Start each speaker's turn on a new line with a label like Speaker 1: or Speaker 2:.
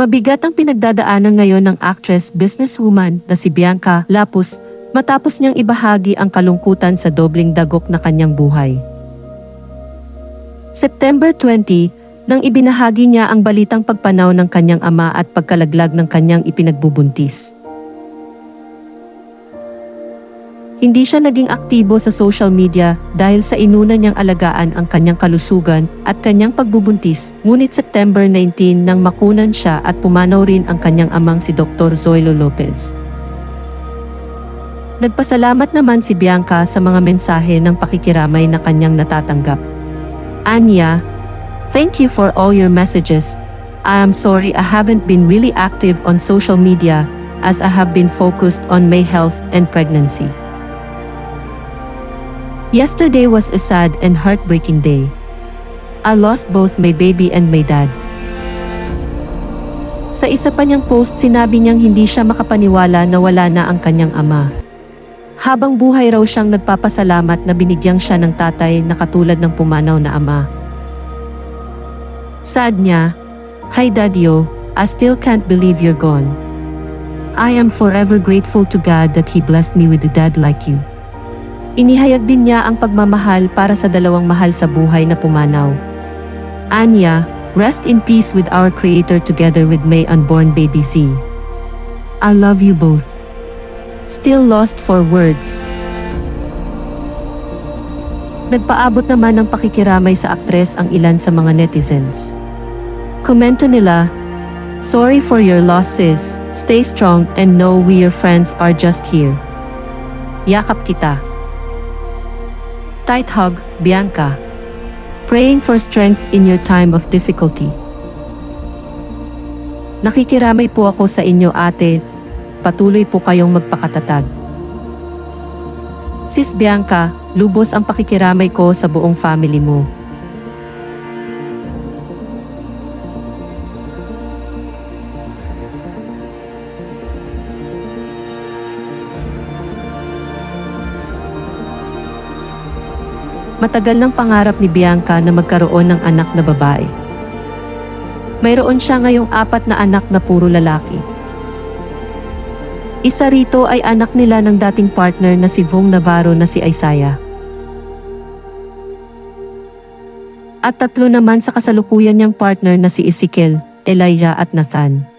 Speaker 1: Mabigat ang pinagdadaanan ngayon ng actress businesswoman na si Bianca Lapus matapos niyang ibahagi ang kalungkutan sa dobling dagok na kanyang buhay. September 20, nang ibinahagi niya ang balitang pagpanaw ng kanyang ama at pagkalaglag ng kanyang ipinagbubuntis. Hindi siya naging aktibo sa social media dahil sa inuna niyang alagaan ang kanyang kalusugan at kanyang pagbubuntis. Ngunit September 19 nang makunan siya at pumanaw rin ang kanyang amang si Dr. Zoilo Lopez. Nagpasalamat naman si Bianca sa mga mensahe ng pakikiramay na kanyang natatanggap. Anya, thank you for all your messages. I am sorry I haven't been really active on social media as I have been focused on my health and pregnancy. Yesterday was a sad and heartbreaking day. I lost both my baby and my dad. Sa isa pa niyang post sinabi niyang hindi siya makapaniwala na wala na ang kanyang ama. Habang buhay raw siyang nagpapasalamat na binigyang siya ng tatay na katulad ng pumanaw na ama. Sad niya, Hi Daddio, I still can't believe you're gone. I am forever grateful to God that He blessed me with a dad like you. Inihayag din niya ang pagmamahal para sa dalawang mahal sa buhay na pumanaw. Anya, rest in peace with our Creator together with my unborn baby Z. I love you both. Still lost for words. Nagpaabot naman ng pakikiramay sa aktres ang ilan sa mga netizens. Komento nila, Sorry for your losses, stay strong and know we your friends are just here. Yakap kita. Tight hug, Bianca. Praying for strength in your time of difficulty. Nakikiramay po ako sa inyo ate. Patuloy po kayong magpakatatag. Sis Bianca, lubos ang pakikiramay ko sa buong family mo. Matagal ng pangarap ni Bianca na magkaroon ng anak na babae. Mayroon siya ngayong apat na anak na puro lalaki. Isa rito ay anak nila ng dating partner na si Vong Navarro na si Isaiah. At tatlo naman sa kasalukuyan niyang partner na si Ezekiel, Elijah at Nathan.